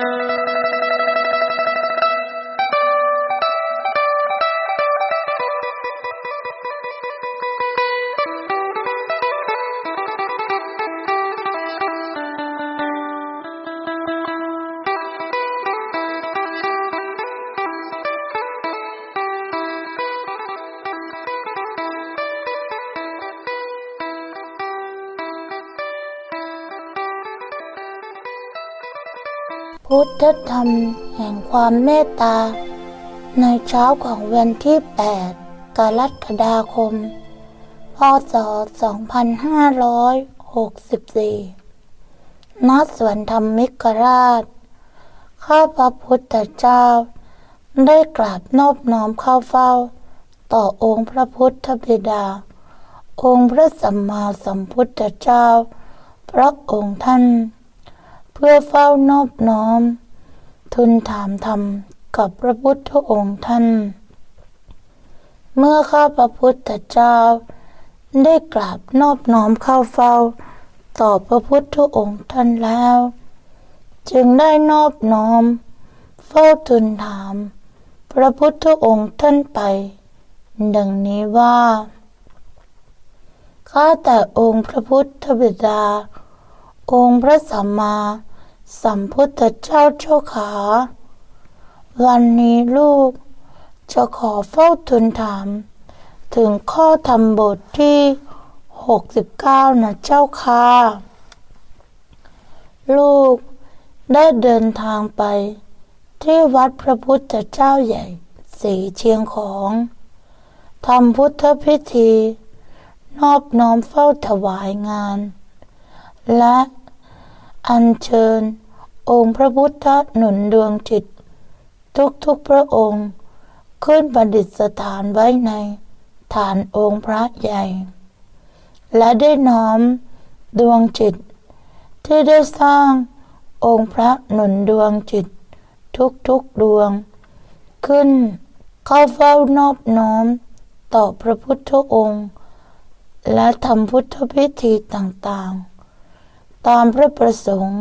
พุ ธรรมแห่งความเมตตา ในเช้าของวันที่ 8 กรกฎาคม พศ 2564 ณ สวนธรรมิกราช ข้าพระพุทธเจ้า ได้กราบนอบน้อมเข้าเฝ้า ต่อองค์พระพุทธบิดา องค์พระสัมมาสัมพุทธเจ้า พระองค์ท่าน เพื่อเฝ้านอบน้อม ทูลถามธรรมกับพระพุทธองค์ท่าน เมื่อข้าพระพุทธเจ้า ได้กราบนอบน้อมเข้าเฝ้า ต่อพระพุทธองค์ท่านแล้ว จึงได้นอบน้อม เฝ้าทูลถาม พระพุทธองค์ท่านไป ดังนี้ว่าข้าแต่องค์พระพุทธบิดา องค์พระสัมมา สัมพุทธเจ้าเจ้าขา วันนี้ลูกจะขอเฝ้าทูลถาม ถึงข้อธรรมบทที่ 69 นะเจ้าค่ะ ลูกได้เดินทางไป ที่วัดพระพุทธเจ้าใหญ่สีเชียงของทำพุทธพิธี นอบน้อมเฝ้าถวายงาน และอัญเชิญ องค์พระพุทธหนุนดวงจิต ทุกๆพระองค์ ขึ้นประดิษฐานไว้ในฐานองค์พระใหญ่ และได้น้อมดวงจิต ที่ได้สร้างองค์พระหนุนดวงจิต ทุกๆดวง ขึ้นเข้าเฝ้านอบน้อมต่อพระพุทธองค์ และทำพุทธพิธีต่างๆ ตามพระประสงค์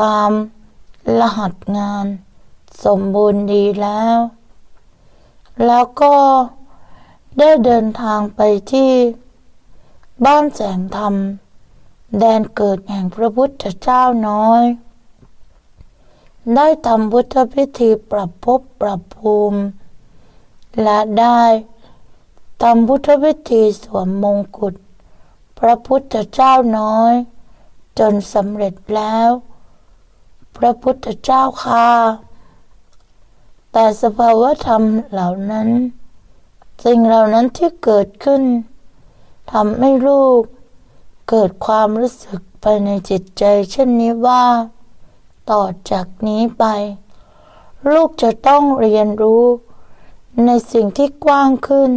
ตาม รหัสงาน สมบูรณ์ดีแล้ว แล้วก็ได้เดินทางไปที่ บ้านแสงธรรม แดนเกิดแห่งพระพุทธเจ้าน้อย ได้ทำพุทธพิธีปรับภพปรับภูมิ และได้ทำพุทธพิธีสวมมงกุฎพระพุทธเจ้าน้อย จนสำเร็จแล้ว พระพุทธเจ้าค่ะ แต่สภาวธรรมเหล่านั้น สิ่งเหล่านั้นที่เกิดขึ้นทำให้ลูก เกิดความรู้สึกไปในจิตใจ เช่นนี้ว่า ต่อจากนี้ไป ลูกจะต้องเรียนรู้ ในสิ่งที่กว้างขึ้น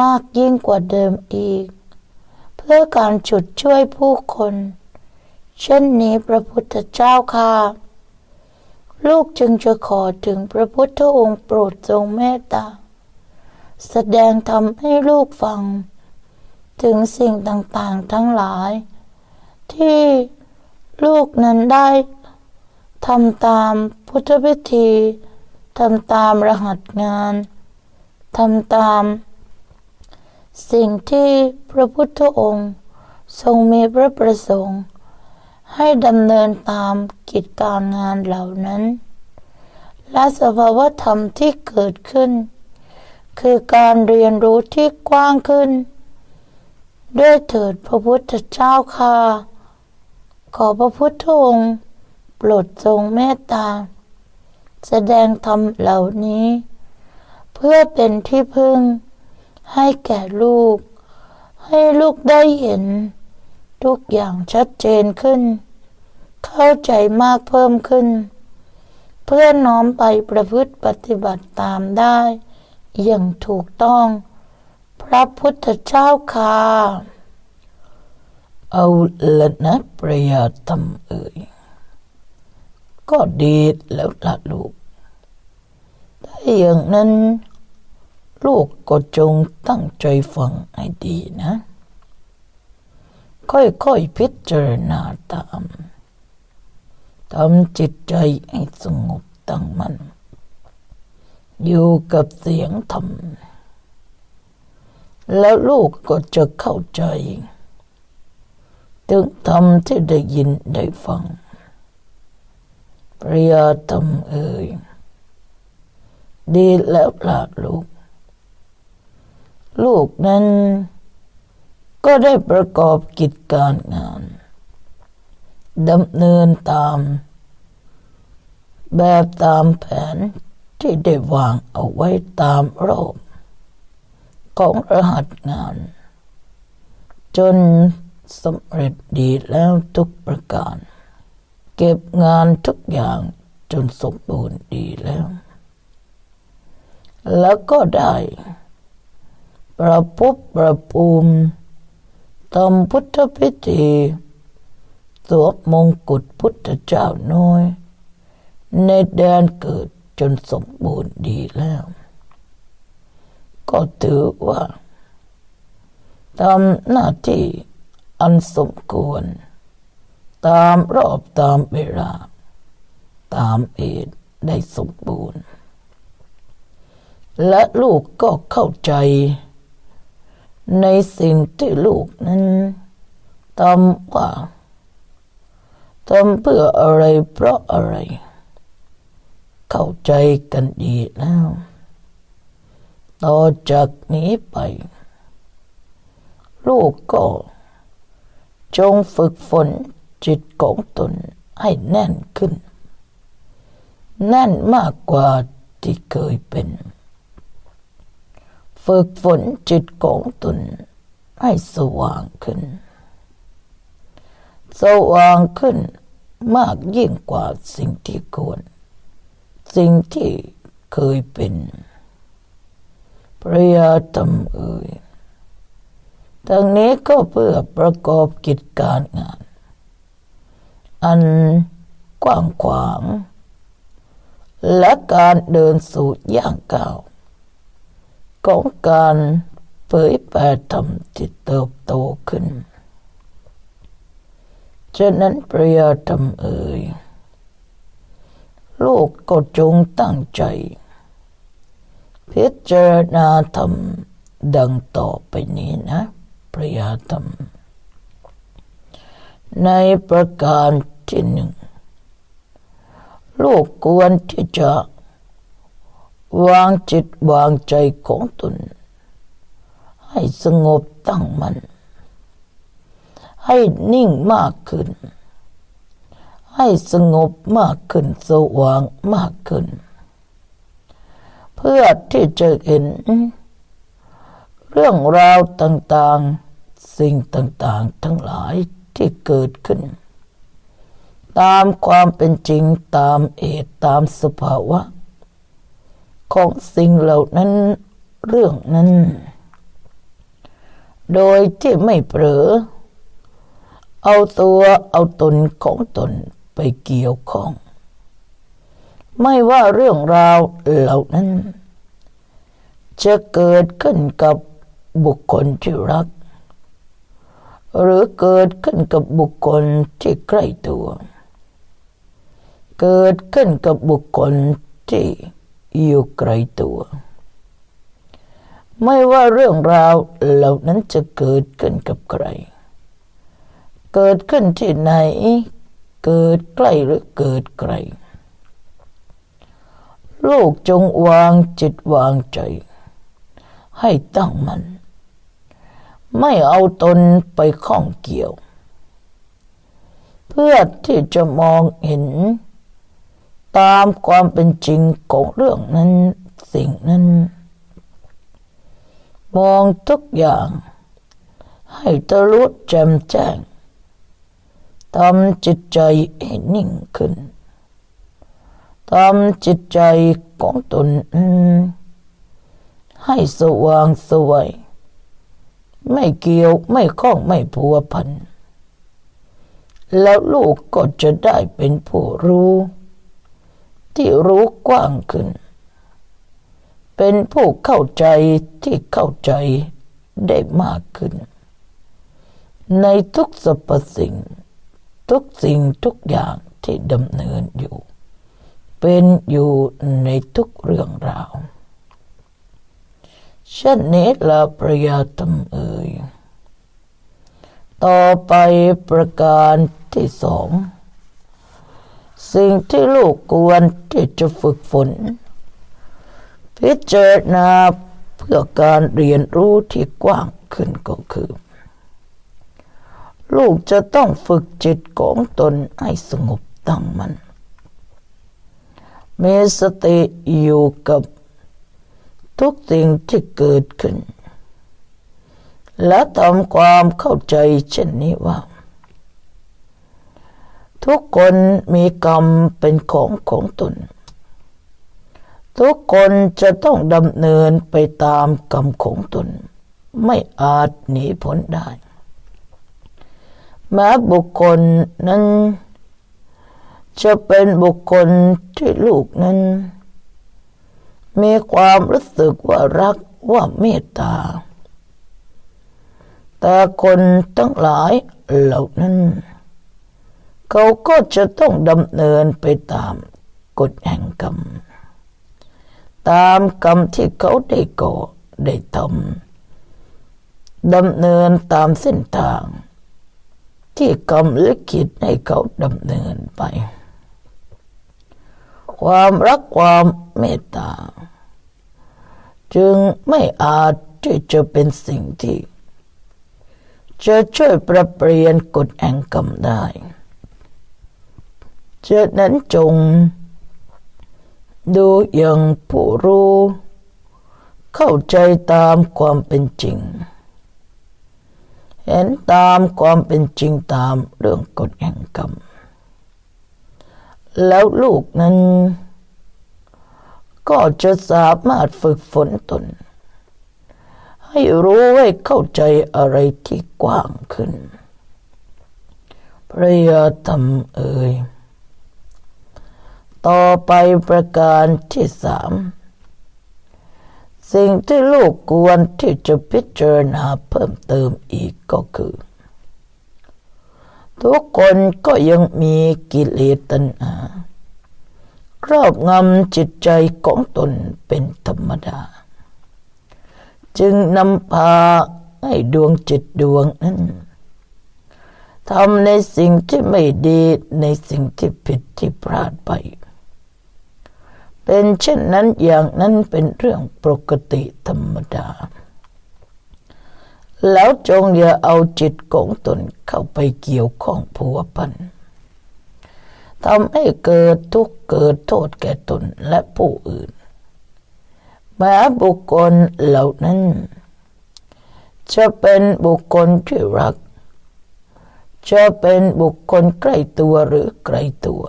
มากยิ่งกว่าเดิมอีก เพื่อการฉุดช่วยผู้คน เช่นนี้พระพุทธเจ้าค่ะ ลูกจึงจะขอถึงพระพุทธองค์โปรดทรงเมตตา แสดงธรรมให้ลูกฟัง ถึงสิ่งต่างๆทั้งหลาย ที่ลูกนั้นได้ทำตามพุทธพิธีทำตามรหัสงานทำตาม สิ่งที่พระพุทธองค์ ทรงมีพระประสงค์ ให้ดำเนินตามกิจการงานเหล่านั้น และสภาวธรรมที่เกิดขึ้น คือการเรียนรู้ที่กว้างขึ้น ด้วยเถิดพระพุทธเจ้าค่ะขอพระพุทธองค์โปรดทรงเมตตา แสดงธรรมเหล่านี้ เพื่อเป็นที่พึ่งให้แก่ลูก ให้ลูกได้เห็น ทุกอย่างชัดเจนขึ้น เข้าใจมากเพิ่มขึ้น เพื่อน้อมไปประพฤติปฏิบัติตามได้ อย่างถูกต้อง พระพุทธเจ้าค่ะเอาละนะประหยัดทำเอ่ยก็ดีแล้วล่ะลูกถ้าอย่างนั้น ลูกก็จงตั้งใจฟังให้ดีนะ ค่อยๆพิจารณาตามทำจิตใจให้สงบตั้งมั่นอยู่กับเสียงธรรม แล้วลูกก็จะเข้าใจ ถึงธรรมที่ได้ยินได้ฟังปริยาธรรมเอ่ยดีแล้วล่ะลูก ลูกนั้น ก็ได้ประกอบกิจการงานดำเนินตาม แบบตามแผนที่ได้วางเอาไว้ตามรอบของรหัสงาน จนสำเร็จดีแล้วทุกประการ เก็บงานทุกอย่างจนสมบูรณ์ดีแล้ว แล้วก็ได้ ประพุบประภูมิ ทำพุทธพิธีสวมมงกุฎพุทธเจ้าน้อย ในแดนเกิดจนสมบูรณ์ดีแล้ว ก็ถือว่าทำหน้าที่อันสมควร ตามรอบตามเวลา ตามเอตได้สมบูรณ์ และลูกก็เข้าใจ ในสิ่งที่ลูกนั้นทำว่าทำเพื่ออะไรเพราะอะไร เข้าใจกันดีแล้ว ต่อจากนี้ไป ลูกก็จงฝึกฝนจิตของตนให้แน่นขึ้น แน่นมากกว่าที่เคยเป็น ฝึกฝนจิตของตนให้สว่างขึ้น สว่างขึ้นมากยิ่งกว่าสิ่งที่ควร สิ่งที่เคยเป็นพระยาธรรมเอ่ยทั้งนี้ก็เพื่อประกอบกิจการงาน อันกว้างขวาง และการเดินสู่ย่างก้าว ของการเผยแผ่ธรรมที่เติบโตขึ้น ฉะนั้นพระยาธรรมเอ่ยลูกก็จงตั้งใจ พิจารณาธรรมดังต่อไปนี้นะพระยาธรรม ในประการที่หนึ่งลูกควรที่จะ วางจิตวางใจของตน ให้สงบตั้งมัน่นให้นิ่งมากขึ้น ให้สงบมากขึ้นสว่างมากขึ้น เพื่อที่จะเห็น เรื่องราวต่างๆ สิ่งต่างๆ ทั้งหลายที่เกิดขึ้น ตามความเป็นจริงตามเอตตามสภาวะ ของสิ่งเหล่านั้น เรื่องนั้น โดยที่ไม่เผลอเอาตัวเอาตนของตนไปเกี่ยวข้อง ไม่ว่าเรื่องราวเหล่านั้น จะเกิดขึ้นกับบุคคลที่รัก หรือเกิดขึ้นกับบุคคลที่ใกล้ตัว เกิดขึ้นกับบุคคลที่ อยู่ไกลตัว ไม่ว่าเรื่องราวเหล่านั้นจะเกิดขึ้นกับใคร เกิดขึ้นที่ไหน เกิดใกล้หรือเกิดไกล ลูกจงวางจิตวางใจ ให้ตั้งมัน่นไม่เอาตนไปข้องเกี่ยว เพื่อที่จะมองเห็น ตามความเป็นจริงของเรื่องนั้นสิ่งนั้น มองทุกอย่าง ให้ตะลุแจ่มแจ้งทำจิตใจให้นิ่งขึ้นทำจิตใจของตนให้สว่างสวย ไม่เกี่ยวไม่ข้องไม่พัวพัน แล้วลูกก็จะได้เป็นผู้รู้ ที่รู้กว้างขึ้น เป็นผู้เข้าใจที่เข้าใจได้มากขึ้น ในทุกสรรพสิ่ง ทุกสิ่งทุกอย่างที่ดำเนินอยู่ เป็นอยู่ในทุกเรื่องราวเช่นนี้ละประยาธรรมเอ่ยต่อไปประการที่สอง สิ่งที่ลูกควรที่จะฝึกฝน พิจารณาเพื่อการเรียนรู้ที่กว้างขึ้นก็คือ ลูกจะต้องฝึกจิตของตนให้สงบตั้งมัน่นมีสติอยู่กับทุกสิ่งที่เกิดขึ้น และทำความเข้าใจเช่นนี้ว่า ทุกคนมีกรรมเป็นของของตน ทุกคนจะต้องดำเนินไปตามกรรมของตน ไม่อาจหนีพ้นได้แม้บุคคลนั้น จะเป็นบุคคลที่ลูกนั้น มีความรู้สึกว่ารักว่าเมตตา แต่คนทั้งหลายเหล่านั้น เขาก็จะต้องดำเนินไปตามกฎแห่งกรรม ตามกรรมที่เขาได้ก่อได้ทำดำเนินตามเส้นทาง ที่กรรมลิขิตให้เขาดำเนินไป ความรักความเมตตา จึงไม่อาจที่จะเป็นสิ่งที่ จะช่วยประเปลี่ยนกฎแห่งกรรมได้ ฉะนั้นจง ดูอย่างผู้รู้ เข้าใจตามความเป็นจริง เห็นตามความเป็นจริงตามเรื่องกฎแห่งกรรม แล้วลูกนั้น ก็จะสามารถฝึกฝนตน ให้รู้ให้เข้าใจอะไรที่กว้างขึ้นพระยาธรรมเอ่ย ต่อไปประการที่สามสิ่งที่ลูกควรที่จะพิจารณาเพิ่มเติมอีกก็คือ ทุกคนก็ยังมีกิเลสตัณหาครอบงำจิตใจของตนเป็นธรรมดา จึงนำพาให้ดวงจิตดวงนั้นทำในสิ่งที่ไม่ดีในสิ่งที่ผิดที่พลาดไป เป็นเช่นนั้นอย่างนั้นเป็นเรื่องปกติธรรมดา แล้วจงอย่าเอาจิตของตนเข้าไปเกี่ยวข้องผัวพันทำให้เกิดทุกข์เกิดโทษแก่ตนและผู้อื่นแม้บุคคลเหล่านั้น จะเป็นบุคคลที่รัก จะเป็นบุคคลใกล้ตัวหรือไกลตัว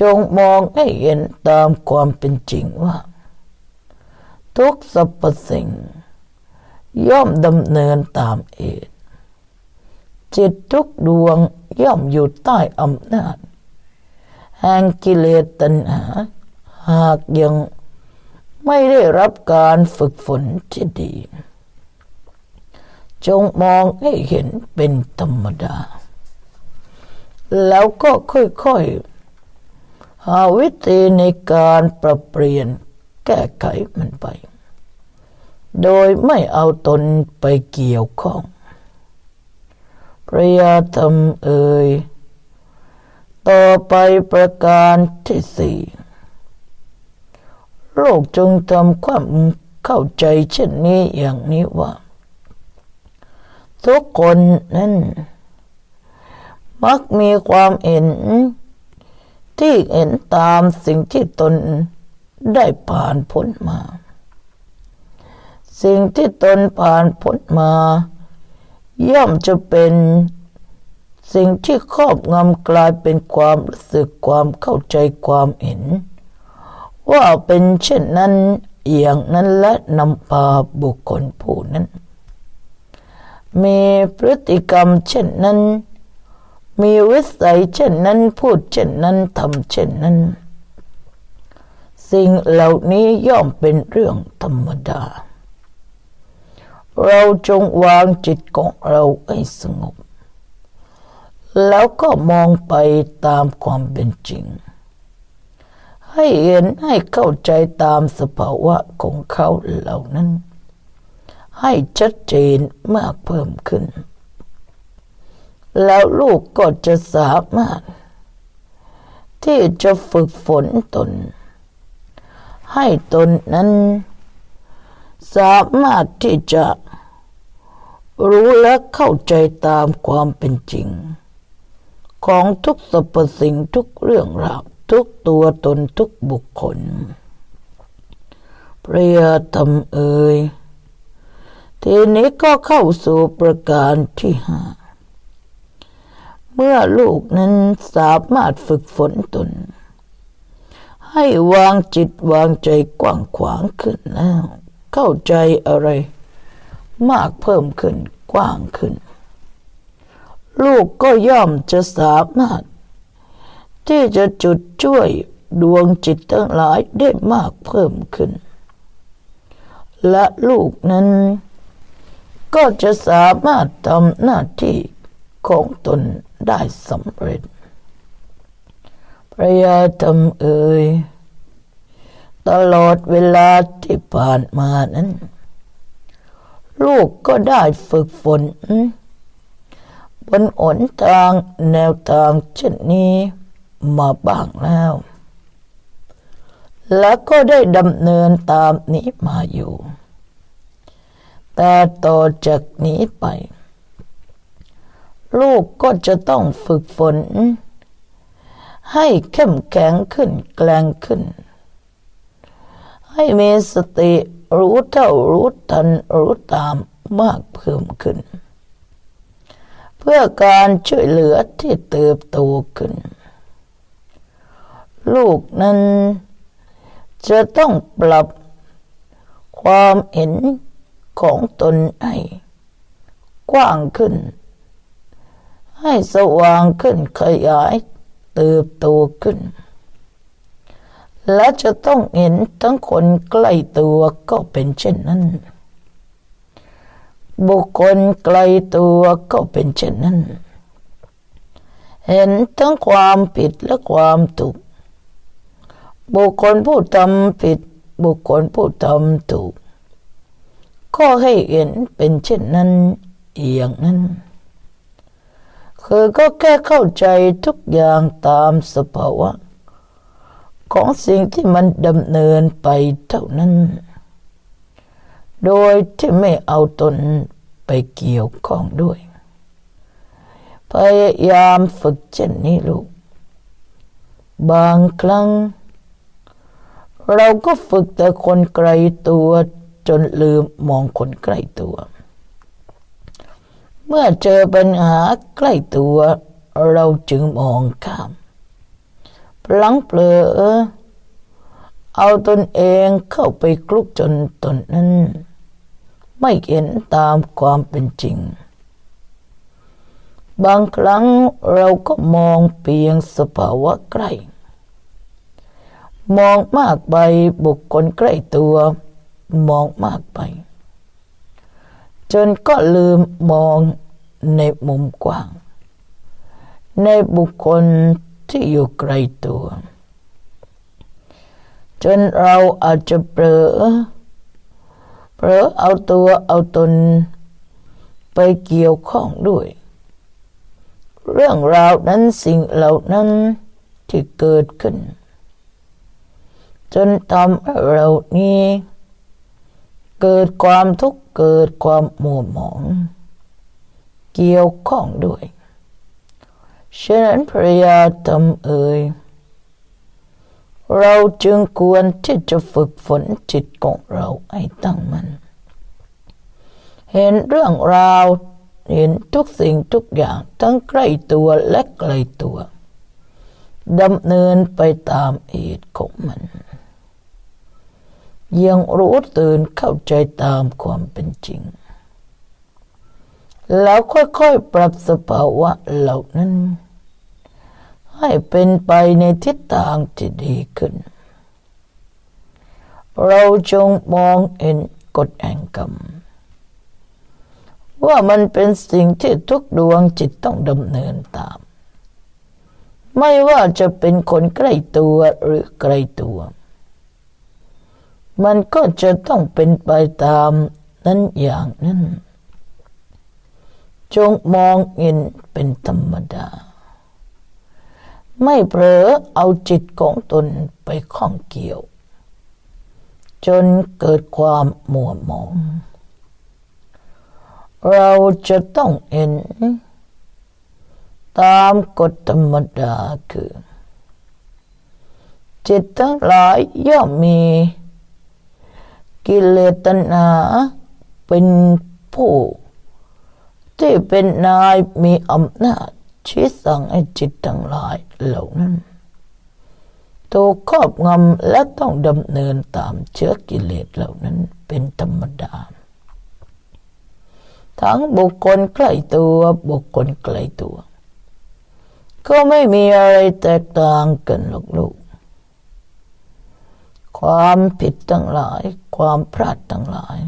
จงมองให้เห็นตามความเป็นจริงว่า ทุกสรรพสิ่ง ย่อมดำเนินตามเองจิตทุกดวงย่อมอยู่ใต้อำนาจ แห่งกิเลสตัณหา หากยังไม่ได้รับการฝึกฝนที่ดี จงมองให้เห็นเป็นธรรมดา แล้วก็ค่อยๆ หาวิธีในการปรับเปลี่ยนแก้ไขมันไป โดยไม่เอาตนไปเกี่ยวข้อง พระยาธรรมเอ่ย ต่อไปประการที่สี่โลกจงทำความเข้าใจเช่นนี้อย่างนี้ว่า ทุกคนนั้น มักมีความเห็น ที่เห็นตามสิ่งที่ตนได้ผ่านพ้นมา สิ่งที่ตนผ่านพ้นมา ย่อมจะเป็นสิ่งที่ครอบงำกลายเป็นความรู้สึกความเข้าใจความเห็น ว่าเป็นเช่นนั้นอย่างนั้นและนำพาบุคคลผู้นั้น มีพฤติกรรมเช่นนั้น มีวิสัยเช่นนั้นพูดเช่นนั้นทำเช่นนั้น สิ่งเหล่านี้ย่อมเป็นเรื่องธรรมดา เราจงวางจิตของเราให้สงบ แล้วก็มองไปตามความเป็นจริง ให้เห็นให้เข้าใจตามสภาวะของเขาเหล่านั้น ให้ชัดเจนมากเพิ่มขึ้น แล้วลูกก็จะสามารถ ที่จะฝึกฝนตน ให้ตนนั้น สามารถที่จะรู้และเข้าใจตามความเป็นจริง ของทุกสรรพสิ่งทุกเรื่องราวทุกตัวตนทุกบุคคลพระยาธรรมเอ่ยทีนี้ก็เข้าสู่ประการที่ห้า เมื่อลูกนั้นสามารถฝึกฝนตน ให้วางจิตวางใจกว้างขวางขึ้นแล้ว เข้าใจอะไร มากเพิ่มขึ้นกว้างขึ้น ลูกก็ย่อมจะสามารถ ที่จะจุดช่วยดวงจิตทั้งหลายได้มากเพิ่มขึ้น และลูกนั้น ก็จะสามารถทำหน้าที่ของตน ได้สำเร็จ พระยาธรรมเอ่ยตลอดเวลาที่ผ่านมานั้น ลูกก็ได้ฝึกฝน บนหนทางแนวทางเช่นนี้มาบ้างแล้ว และก็ได้ดำเนินตามนี้มาอยู่ แต่ต่อจากนี้ไป ลูกก็จะต้องฝึกฝน ให้เข้มแข็งขึ้นแกร่งขึ้น ให้มีสติรู้เท่ารู้ทันรู้ตามมากเพิ่มขึ้น เพื่อการช่วยเหลือที่เติบโตขึ้น ลูกนั้นจะต้องปรับความเห็นของตนให้กว้างขึ้น ให้สว่างขึ้นขยายเติบโตขึ้น และจะต้องเห็นทั้งคนใกล้ตัวก็เป็นเช่นนั้น บุคคลไกลตัวก็เป็นเช่นนั้น เห็นทั้งความผิดและความถูก บุคคลผู้ทำผิด บุคคลผู้ทำถูก ก็ให้เห็นเป็นเช่นนั้นอย่างนั้น คือก็แค่เข้าใจทุกอย่างตามสภาวะ ของสิ่งที่มันดำเนินไปเท่านั้น โดยที่ไม่เอาตนไปเกี่ยวข้องด้วย พยายามฝึกเช่นนี้ลูก บางครั้ง เราก็ฝึกแต่คนไกลตัวจนลืมมองคนใกล้ตัว เมื่อเจอปัญหาใกล้ตัว เราจึงมองข้ามพลังเปลือเอาตนเองเข้าไปคลุกจนตนนั้น ไม่เห็นตามความเป็นจริง บางครั้งเราก็มองเพียงสภาวะใกล้ มองมากไปบุคคลใกล้ตัว มองมากไป จนก็ลืมมองในมุมกว้าง ในบุคคลที่อยู่ไกลตัว จนเราอาจจะเผลอเผลอเอาตัวเอาตนไปเกี่ยวข้องด้วย เรื่องราวนั้นสิ่งเหล่านั้นที่เกิดขึ้น จนทำให้เรานี้ เกิดความทุกข์เกิดความหมัวหมอง เกี่ยวข้องด้วยฉะนั้นพระยาธรรมเอ่ยเราจึงควรที่จะฝึกฝนจิตของเราให้ตั้งมัน่นเห็นเรื่องราว เห็นทุกสิ่งทุกอย่างทั้งใกล้ตัวและไกลตัวดำเนินไปตามเหตุของมัน ยังรู้ตื่นเข้าใจตามความเป็นจริง แล้วค่อยๆ ปรับสภาวะเหล่านั้น ให้เป็นไปในทิศทางที่ดีขึ้น เราจงมองเห็นกฎแห่งกรรม ว่ามันเป็นสิ่งที่ทุกดวงจิตต้องดำเนินตาม ไม่ว่าจะเป็นคนใกล้ตัวหรือไกลตัว มันก็จะต้องเป็นไปตามนั้นอย่างนั้น จงมองเห็นเป็นธรรมดา ไม่เผลอเอาจิตของตนไปข้องเกี่ยว จนเกิดความมัวหมอง เราจะต้องเห็น ตามกฎธรรมดาคือ จิตทั้งหลายย่อมมี กิเลสตัณหาเป็นผู้ ที่เป็นนายมีอำนาจชี้สั่งให้จิตทั้งหลายเหล่านั้นถูกครอบงำและต้องดำเนินตามเชื้อกิเลสเหล่านั้นเป็นธรรมดา ทั้งบุคคลใกล้ตัวบุคคลไกลตัว ก็ไม่มีอะไรแตกต่างกันหรอกลูก ความผิดทั้งหลาย ความพลาดทั้งหลาย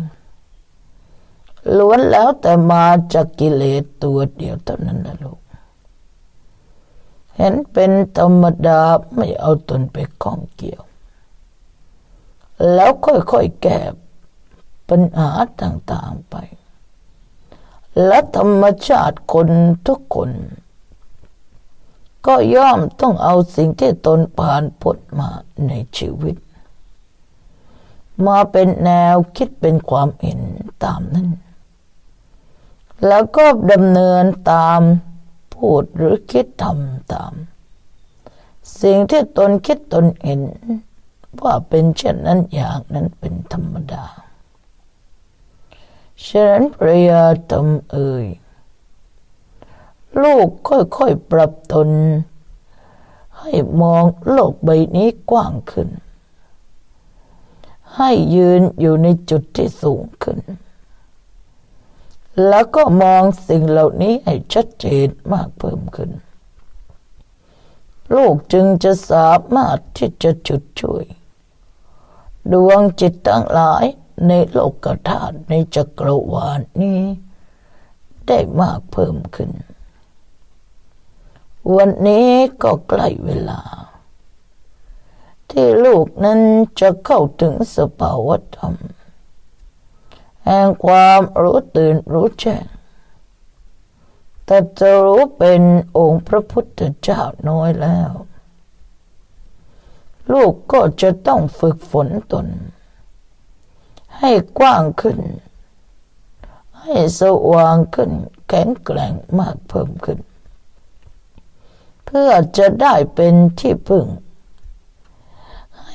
ล้วนแล้วแต่มาจากกิเลสตัวเดียวเท่านั้นนะลูก เห็นเป็นธรรมดาไม่เอาตนไปข้องเกี่ยว แล้วค่อยๆแก้ปัญหาต่างๆไป และธรรมชาติคนทุกคนก็ย่อมต้องเอาสิ่งที่ตนผ่านพ้นมาในชีวิต มาเป็นแนวคิดเป็นความเห็นตามนั้น แล้วก็ดำเนินตามพูดหรือคิดทำตาม สิ่งที่ตนคิดตนเห็น ว่าเป็นเช่นนั้นอย่างนั้นเป็นธรรมดาฉะนั้นพระยาธรรมเอ่ยลูกค่อยๆปรับตน ให้มองโลกใบนี้กว้างขึ้น ให้ยืนอยู่ในจุดที่สูงขึ้น แล้วก็มองสิ่งเหล่านี้ให้ชัดเจนมากเพิ่มขึ้น ลูกจึงจะสามารถที่จะจุดช่วย ดวงจิตทั้งหลายในโลกธาตุในจักรวาลนี้ ได้มากเพิ่มขึ้น วันนี้ก็ใกล้เวลา ที่ลูกนั้นจะเข้าถึงสภาวธรรมแห่งความรู้ตื่นรู้แจ้งแต่จะรู้เป็นองค์พระพุทธเจ้าน้อยแล้ว ลูกก็จะต้องฝึกฝนตน ให้กว้างขึ้น ให้สว่างขึ้น แข็งแกร่งมากเพิ่มขึ้น เพื่อจะได้เป็นที่พึ่ง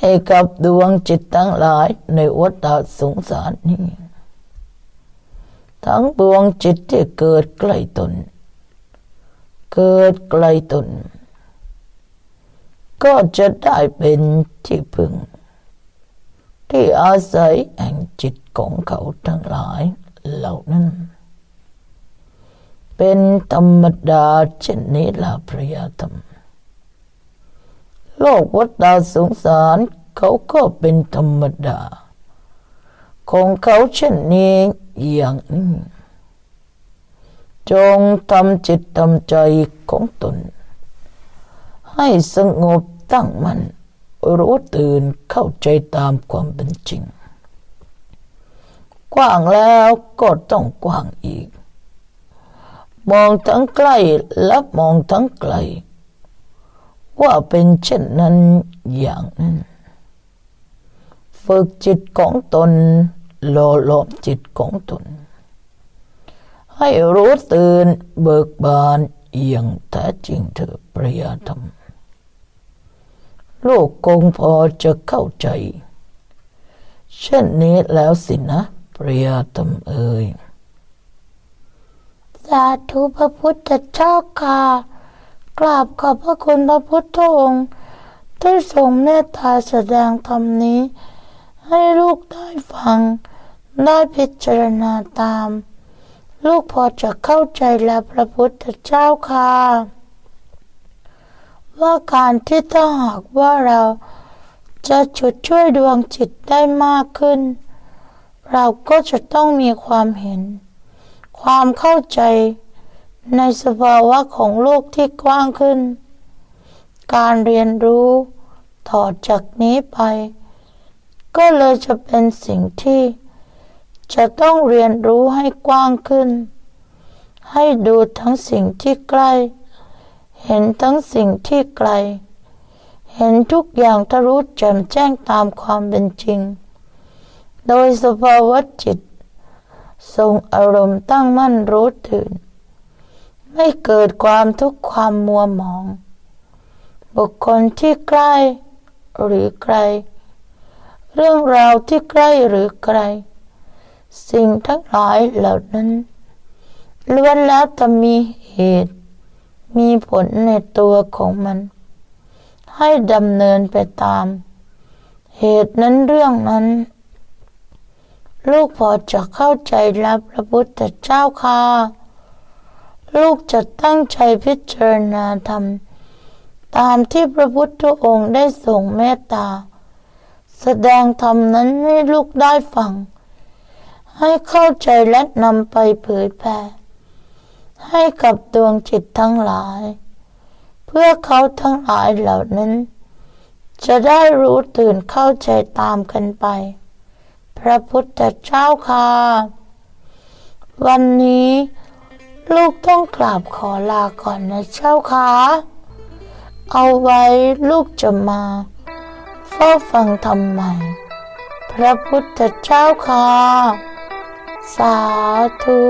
ให้กับดวงจิตทั้งหลายในวัฏสงสารนี้ทั้งดวงจิตที่เกิดใกล้ตน เกิดไกล้ตน ก็จะได้เป็นที่พึ่ง ที่อาศัยแห่งจิตของเขาทั้งหลายเหล่านั้น เป็นธรรมดาเช่นนี้ล่ะพระยาธรรม โลกวัฏสงสารเขาก็เป็นธรรมดา ของเขาเช่นนี้อย่างนี้จงทำจิตทำใจของตน ให้สงบตั้งมัน่นรู้ตื่นเข้าใจตามความเป็นจริง กว้างแล้วก็ต้องกว้างอีก มองทั้งใกล้และมองทั้งไกล ว่าเป็นเช่นนั้นอย่างนั้น ฝึกจิตของตนหล่อหลอมจิตของตน ให้รู้ตื่นเบิกบานอย่างแท้จริงเถอปริยธรรม โลกคงพอจะเข้าใจ เช่นนี้แล้วสินะปริยธรรมเอ่ยสาธุพระพุทธเจ้าค่ะ กราบขอบพระคุณพระพุทธองค์ที่ทรงเมตตาแสดงธรรมนี้ ให้ลูกได้ฟัง ได้พิจารณาตาม ลูกพอจะเข้าใจแล้วพระพุทธเจ้าค่ะ ว่าการที่ถ้าหากว่าเราจะฉุดช่วยดวงจิตได้มากขึ้น เราก็จะต้องมีความเห็น ความเข้าใจ ในสภาวะของโลกที่กว้างขึ้น การเรียนรู้ต่อจากนี้ไป ก็เลยจะเป็นสิ่งที่ จะต้องเรียนรู้ให้กว้างขึ้น ให้ดูทั้งสิ่งที่ใกล้ เห็นทั้งสิ่งที่ไกล เห็นทุกอย่างทะลุแจ่มแจ้งตามความเป็นจริง โดยสภาวะจิต ทรงอารมณ์ตั้งมั่นรู้ตื่น ไม่เกิดความทุกข์ความมัวหมอง บุคคลที่ใกล้หรือไกล เรื่องราวที่ใกล้หรือไกล สิ่งทั้งหลายเหล่านั้นล้วนแล้วจะมีเหตุ มีผลในตัวของมัน ให้ดำเนินไปตาม เหตุนั้นเรื่องนั้น ลูกพอจะเข้าใจแล้วพระพุทธเจ้าค่ะ ลูกจะตั้งใจพิจารณาธรรม ตามที่พระพุทธองค์ได้ทรงเมตตา แสดงธรรมนั้นให้ลูกได้ฟัง ให้เข้าใจและนำไปเผยแผ่ให้กับดวงจิตทั้งหลาย เพื่อเขาทั้งหลายเหล่านั้น จะได้รู้ตื่นเข้าใจตามกันไป พระพุทธเจ้าค่ะวันนี้ ลูกต้องกราบขอลาก่อนนะเจ้าค่ะเอาไว้ลูกจะมาเฝ้าฟังธรรมใหม่พระพุทธเจ้าค่ะ สาธุ